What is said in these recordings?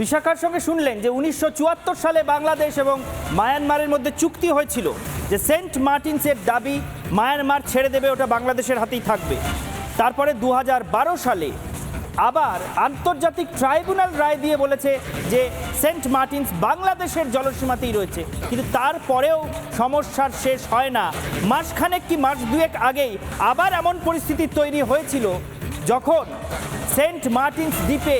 বিশাখার সঙ্গে শুনলেন যে উনিশশো চুয়াত্তর সালে বাংলাদেশ এবং মায়ানমারের মধ্যে চুক্তি হয়েছিল যে সেন্ট মার্টিনসের দাবি মায়ানমার ছেড়ে দেবে, ওটা বাংলাদেশের হাতেই থাকবে। তারপরে দু হাজার বারো সালে আবার আন্তর্জাতিক ট্রাইব্যুনাল রায় দিয়ে বলেছে যে সেন্ট মার্টিনস বাংলাদেশের জলসীমাতেই রয়েছে। কিন্তু তারপরেও সমস্যার শেষ হয় না। মাসখানেক কি মাস দুয়েক আগেই আবার এমন পরিস্থিতি তৈরি হয়েছিল যখন সেন্ট মার্টিনস দ্বীপে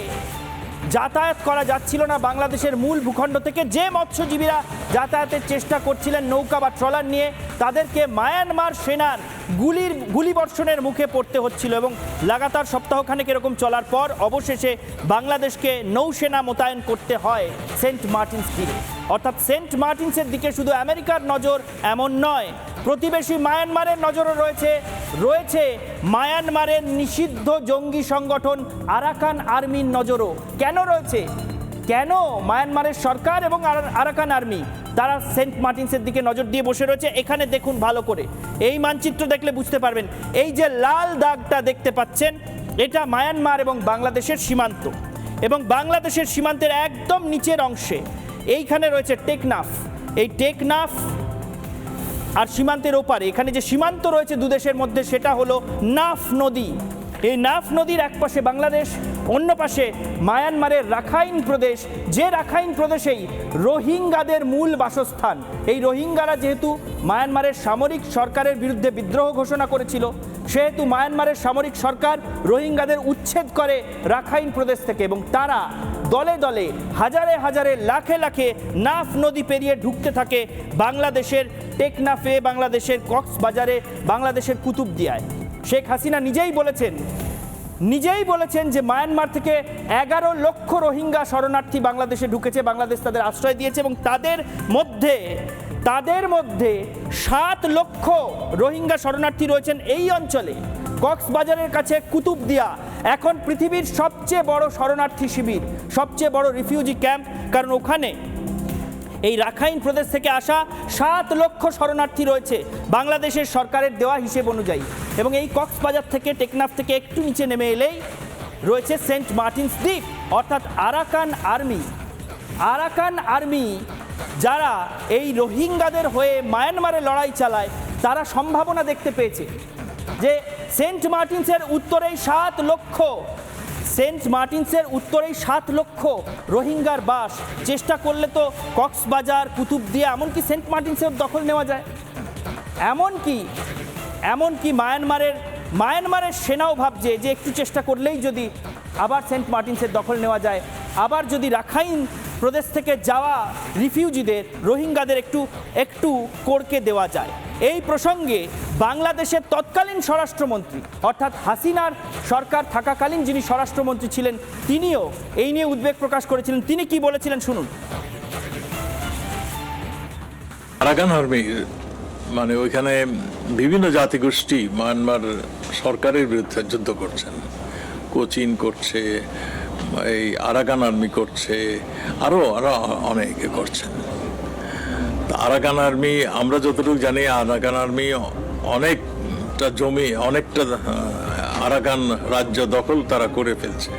যাতায়াত করা যাচ্ছিল না বাংলাদেশের মূল ভূখণ্ড থেকে। যে মৎস্যজীবীরা যাতায়াতের চেষ্টা করছিলেন নৌকা বা ট্রলার নিয়ে, তাদেরকে মায়ানমার সেনার গুলির, গুলিবর্ষণের মুখে পড়তে হচ্ছিল এবং লাগাতার সপ্তাহখানেক এরকম চলার পর অবশেষে বাংলাদেশকে নৌসেনা মোতায়েন করতে হয় সেন্ট মার্টিনস তীরে অর্থাৎ সেন্ট মার্টিনসের দিকে শুধু আমেরিকার নজর এমন নয়, প্রতিবেশী মায়ানমারের নজরও রয়েছে। রয়েছে মায়ানমারের নিষিদ্ধ জঙ্গি সংগঠন আরাকান আর্মির নজরও। কেন রয়েছে? কেন মায়ানমারের সরকার এবং আরা- আরাকান আর্মি তারা সেন্ট মার্টিনসের দিকে নজর দিয়ে বসে রয়েছে? এখানে দেখুন ভালো করে। এই মানচিত্র দেখলে বুঝতে পারবেন। এই যে লাল দাগটা দেখতে পাচ্ছেন, এটা মায়ানমার এবং বাংলাদেশের সীমান্ত। এবং বাংলাদেশের সীমান্তের একদম নিচের অংশে এইখানে রয়েছে টেকনাফ। এই টেকনাফ আর সীমান্তের ওপারে। এখানে যে সীমান্ত রয়েছে দু দেশের মধ্যে, সেটা হলো নাফ নদী। এই নাফ নদীর এক পাশে বাংলাদেশ, অন্য পাশে মায়ানমারের রাখাইন প্রদেশ। যে রাখাইন প্রদেশেই রোহিঙ্গাদের মূল বাসস্থান। এই রোহিঙ্গারা যেহেতু মায়ানমারের সামরিক সরকারের বিরুদ্ধে বিদ্রোহ ঘোষণা করেছিল, সেহেতু মায়ানমারের সামরিক সরকার রোহিঙ্গাদের উচ্ছেদ করে রাখাইন প্রদেশ থেকে এবং তারা দলে দলে, হাজারে হাজারে, লাখে লাখে নাফ নদী পেরিয়ে ঢুকতে থাকে বাংলাদেশের টেকনাফে, বাংলাদেশের কক্সবাজারে, বাংলাদেশের কুতুবদিয়ায়। শেখ হাসিনা নিজেই বলেছেন নিজেই বলেছেন যে মায়ানমার থেকে এগারো লক্ষ রোহিঙ্গা শরণার্থী বাংলাদেশে ঢুকেছে, বাংলাদেশ তাদের আশ্রয় দিয়েছে এবং তাদের মধ্যে তাদের মধ্যে সাত লক্ষ রোহিঙ্গা শরণার্থী রয়েছেন এই অঞ্চলে। কক্সবাজারের কাছে কুতুবদিয়া এখন পৃথিবীর সবচেয়ে বড় শরণার্থী শিবির, সবচেয়ে বড় রিফিউজি ক্যাম্প, কারণ ওখানে এই রাখাইন প্রদেশ থেকে আসা সাত লক্ষ শরণার্থী রয়েছে বাংলাদেশের সরকারের দেওয়া হিসেব অনুযায়ী। এবং এই কক্সবাজার থেকে, টেকনাফ থেকে একটু নিচে নেমে এলেই রয়েছে সেন্ট মার্টিনস দ্বীপ, অর্থাৎ আরাকান আর্মি। আরাকান আর্মি যারা এই রোহিঙ্গাদের হয়ে মায়ানমারে লড়াই চালায়, তারা সম্ভাবনা দেখতে পেয়েছে। যে সেন্ট মার্টিনসের উত্তরেই সাত লক্ষ, সেন্ট মার্টিনসের উত্তরেই সাত লক্ষ রোহিঙ্গার বাস। চেষ্টা করলে তো কক্সবাজার, কুতুবদিয়া এমনকি সেন্ট মার্টিনসের দখল নেওয়া যায়। এমনকি এমনকি মায়ানমারের মায়ানমারের সেনাও ভাবছে যে একটু চেষ্টা করলেই যদি আবার সেন্ট মার্টিনসের দখল নেওয়া যায়। আবার যদি রাখাইন প্রদেশ থেকে যাওয়া রিফিউজিদের, রোহিঙ্গাদের একটু একটু করকে দেওয়া যায়। এই প্রসঙ্গে বাংলাদেশের তৎকালীন স্বরাষ্ট্রমন্ত্রী, অর্থাৎ হাসিনার সরকার থাকাকালীন যিনি স্বরাষ্ট্রমন্ত্রী ছিলেন, তিনিও এই নিয়ে উদ্বেগ প্রকাশ করেছিলেন। তিনি কি বলেছিলেন শুনুন। মানে ওইখানে বিভিন্ন জাতিগোষ্ঠী মায়ানমার সরকারের বিরুদ্ধে যুদ্ধ করছেন। কোচিন করছে, এই আরাকান আর্মি করছে আরও আরও অনেকে করছেন। আরাকান আর্মি, আমরা যতটুকু জানি, আরাকান আর্মি অনেকটা জমি, অনেকটা আরাকান রাজ্য দখল তারা করে ফেলছে।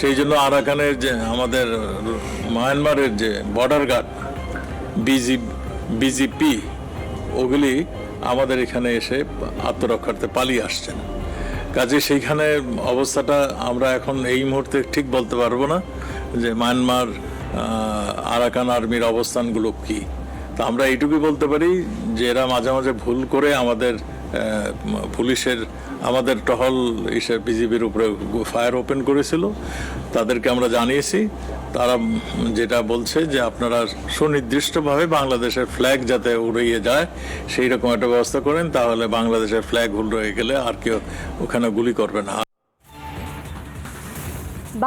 সেই জন্য আরাকানের যে আমাদের মায়ানমারের যে বর্ডার গার্ড বিজি, বিজেপি, ওগুলি আমাদের এখানে এসে আত্মরক্ষার্থে পালিয়ে আসছেন। কাজে সেইখানে অবস্থাটা আমরা এখন এই মুহূর্তে ঠিক বলতে পারব না যে মায়ানমার আরাকান আর্মির অবস্থানগুলো কি। আমরা এইটুকুই বলতে পারি যে এরা মাঝে মাঝে ভুল করে আমাদের পুলিশের, আমাদের টহল ইসে বিজিবির উপরে ফায়ার ওপেন করেছিল। তাদেরকে আমরা জানিয়েছি। তারা যেটা বলছে যে আপনারা সুনির্দিষ্টভাবে বাংলাদেশের ফ্ল্যাগ যাতে উড়িয়ে যায় সেই রকম একটা ব্যবস্থা করেন, তাহলে বাংলাদেশের ফ্ল্যাগ রয়ে গেলে আর কেউ ওখানে গুলি করবে না।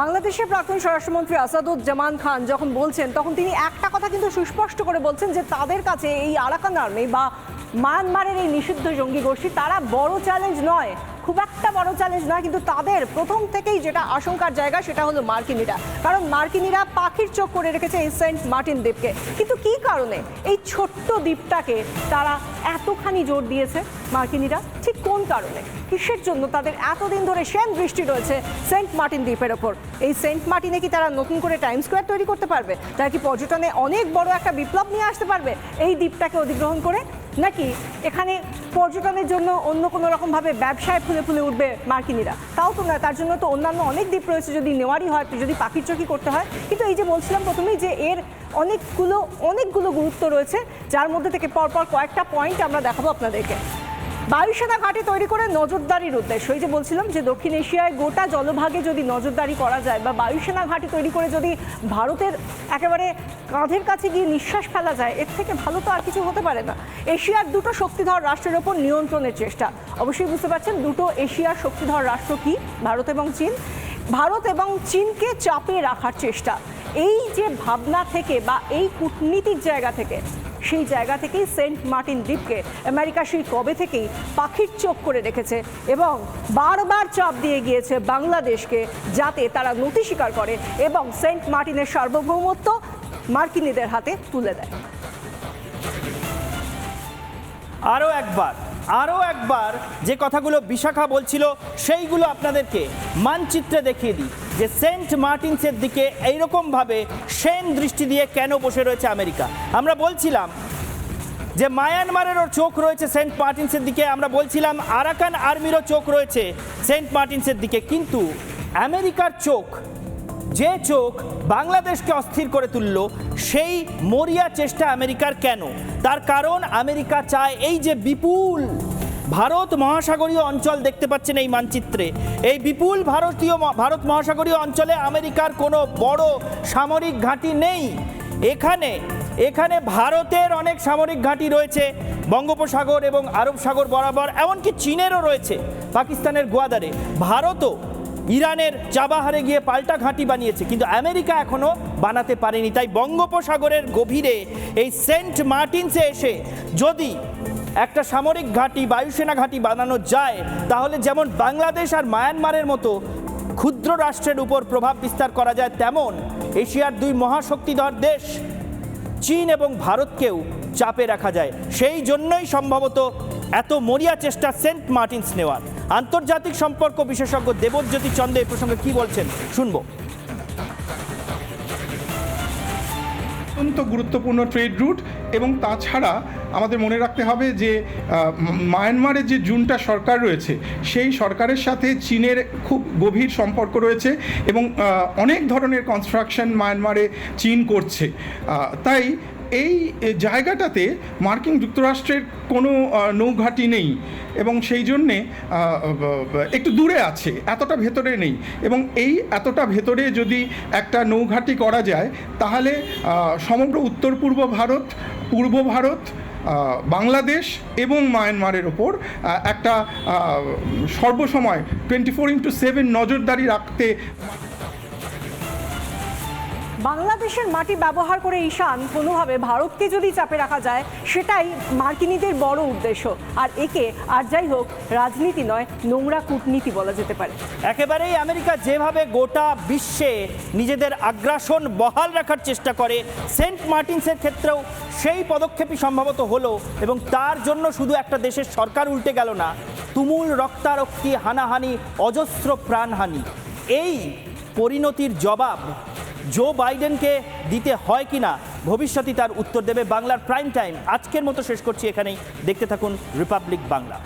বাংলাদেশের প্রাক্তন স্বরাষ্ট্রমন্ত্রী আসাদুজ্জামান খান যখন বলছেন, তখন তিনি একটা কথা কিন্তু সুস্পষ্ট করে বলছেন যে তাদের কাছে এই আরাকান আর্মি বা মায়ানমারের এই নিষিদ্ধ জঙ্গি গোষ্ঠী, তারা বড় চ্যালেঞ্জ নয়। খুব একটা বড় চ্যালেঞ্জ নয়, কিন্তু তাদের প্রথম থেকেই যেটা আশঙ্কার জায়গা সেটা হলো মার্কিনিরা। কারণ মার্কিনিরা পাখির চোখ করে রেখেছে এই সেন্ট মার্টিন দ্বীপকে। কিন্তু কি কারণে এই ছোট্ট দ্বীপটাকে তারা এতখানি জোর দিয়েছে মার্কিনিরা? ঠিক কোন কারণে? কিসের জন্য তাদের এতদিন ধরে সেন দৃষ্টি রয়েছে সেন্ট মার্টিন দ্বীপের ওপর? এই সেন্ট মার্টিনে কি তারা নতুন করে টাইম স্কোয়ার তৈরি করতে পারবে? তারা কি পর্যটনে অনেক বড় একটা বিপ্লব নিয়ে আসতে পারবে? এই দ্বীপটাকে অধিগ্রহণ করে নাকি এখানে পর্যটনের জন্য অন্য কোনো রকমভাবে ব্যবসায় ফুলে ফুলে উঠবে মার্কিনিরা? তাও তো না তার জন্য তো অন্যান্য অনেক দ্বীপ রয়েছে যদি নেওয়ারই হয়, যদি পাখির চোখই করতে হয়। কিন্তু এই যে বলছিলাম প্রথমেই যে এর অনেকগুলো অনেকগুলো গুরুত্ব রয়েছে, যার মধ্যে থেকে পরপর কয়েকটা পয়েন্ট আমরা দেখাবো আপনাদেরকে। বায়ুসেনা ঘাঁটি তৈরি করে নজরদারির উদ্দেশ্য। এই যে বলছিলাম যে দক্ষিণ এশিয়ায় গোটা জলভাগে যদি নজরদারি করা যায় বা বায়ুসেনা ঘাঁটি তৈরি করে যদি ভারতের একেবারে কাঁধের কাছে গিয়ে নিঃশ্বাস ফেলা যায়, এর থেকে ভালো তো আর কিছু হতে পারে না। এশিয়ার দুটো শক্তিধর রাষ্ট্রের ওপর নিয়ন্ত্রণের চেষ্টা। অবশ্যই বুঝতে পারছেন দুটো এশিয়ার শক্তিধর রাষ্ট্র কি, ভারত এবং চীন। ভারত এবং চীনকে চাপে রাখার চেষ্টা। এই যে ভাবনা থেকে বা এই কূটনীতির জায়গা থেকে সেই জায়গা থেকেই সেন্ট মার্টিন দ্বীপকে আমেরিকা সেই কবে থেকেই পাখির চোখ করে রেখেছে এবং বারবার চাপ দিয়ে গিয়েছে বাংলাদেশকে যাতে তারা নথি স্বীকার করে এবং সেন্ট মার্টিনের সার্বভৌমত্ব মার্কিনীদের হাতে তুলে দেয়। আরও একবার আরও একবার যে কথাগুলো বিশাখা বলছিল সেইগুলো আপনাদেরকে মানচিত্রে দেখিয়ে দিই যে সেন্ট মার্টিনসের দিকে এইরকমভাবে সেন দৃষ্টি দিয়ে কেন বসে রয়েছে আমেরিকা? আমরা বলছিলাম যে মায়ানমারেরও চোখ রয়েছে সেন্ট মার্টিনসের দিকে। আমরা বলছিলাম আরাকান আর্মিরও চোখ রয়েছে সেন্ট মার্টিনসের দিকে। কিন্তু আমেরিকার চোখ, যে চোখ বাংলাদেশকে অস্থির করে তুলল, সেই মরিয়া চেষ্টা আমেরিকার কেন? তার কারণ আমেরিকা চায় এই যে বিপুল ভারত মহাসাগরীয় অঞ্চল দেখতে পাচ্ছেন এই মানচিত্রে। এই বিপুল ভারতীয় ভারত মহাসাগরীয় অঞ্চলে আমেরিকার কোনো বড় সামরিক ঘাঁটি নেই। এখানে এখানে ভারতের অনেক সামরিক ঘাঁটি রয়েছে, বঙ্গোপসাগর এবং আরব সাগর বরাবর, এমনকি চীনেরও রয়েছে, পাকিস্তানের গোয়াদারে। ভারতও ইরানের চাবাহারে গিয়ে পাল্টা ঘাঁটি বানিয়েছে, কিন্তু আমেরিকা এখনও বানাতে পারেনি। তাই বঙ্গোপসাগরের গভীরে এই সেন্ট মার্টিনসে এসে যদি একটা সামরিক ঘাঁটি, বায়ুসেনা ঘাঁটি বানানো যায়। তাহলে যেমন বাংলাদেশ আর মায়ানমারের মতো ক্ষুদ্র রাষ্ট্রের উপর প্রভাব বিস্তার করা যায়, তেমন এশিয়ার দুই মহাশক্তিধর দেশ, চীন এবং ভারতকেও চাপে রাখা যায়। সেই জন্যই সম্ভবত এত মরিয়া চেষ্টা সেন্ট মার্টিনস নেওয়ার। আন্তর্জাতিক সম্পর্ক বিশেষজ্ঞ দেবজ্যোতি চন্দ্র এই প্রসঙ্গে কি বলছেন? শুনব। অত্যন্ত গুরুত্বপূর্ণ ট্রেড রুট এবং তাছাড়া আমাদের মনে রাখতে হবে যে মায়ানমারের যে জুনটা সরকার রয়েছে, সেই সরকারের সাথে চীনের খুব গভীর সম্পর্ক রয়েছে এবং অনেক ধরনের কনস্ট্রাকশন মায়ানমারে চীন করছে। তাই এই জায়গাটাতে মার্কিন যুক্তরাষ্ট্রের কোনো নৌঘাঁটি নেই এবং সেই জন্যে একটু দূরে আছে, এতটা ভেতরে নেই এবং এই এতটা ভেতরে যদি একটা নৌঘাঁটি করা যায়, তাহলে সমগ্র উত্তর পূর্ব ভারত পূর্ব ভারত বাংলাদেশ এবং মায়ানমারের ওপর একটা সর্বসময় টোয়েন্টি ফোর ইন্টু সেভেন নজরদারি রাখতে বাংলাদেশের মাটি ব্যবহার করে ঈশান কোনোভাবে ভারতকে যদি চাপে রাখা যায়, সেটাই মার্কিনীদের বড় উদ্দেশ্য। আর একে, আর যাই হোক, রাজনীতি নয়, নোংরা কূটনীতি বলা যেতে পারে। একেবারেই আমেরিকা যেভাবে গোটা বিশ্বে নিজেদের আগ্রাসন বহাল রাখার চেষ্টা করে, সেন্ট মার্টিনসের ক্ষেত্রেও সেই পদক্ষেপই সম্ভবত হলো এবং তার জন্য শুধু একটা দেশের সরকার উল্টে গেল না, তুমুল রক্তারক্তি, হানাহানি, অজস্র প্রাণহানি। এই পরিণতির জবাব জো বাইডেনকে দিতে হয় কি না ভবিষ্যতে তার উত্তর দেবে বাংলার প্রাইম টাইম। আজকের মতো শেষ করছি এখানেই। দেখতে থাকুন রিপাবলিক বাংলা।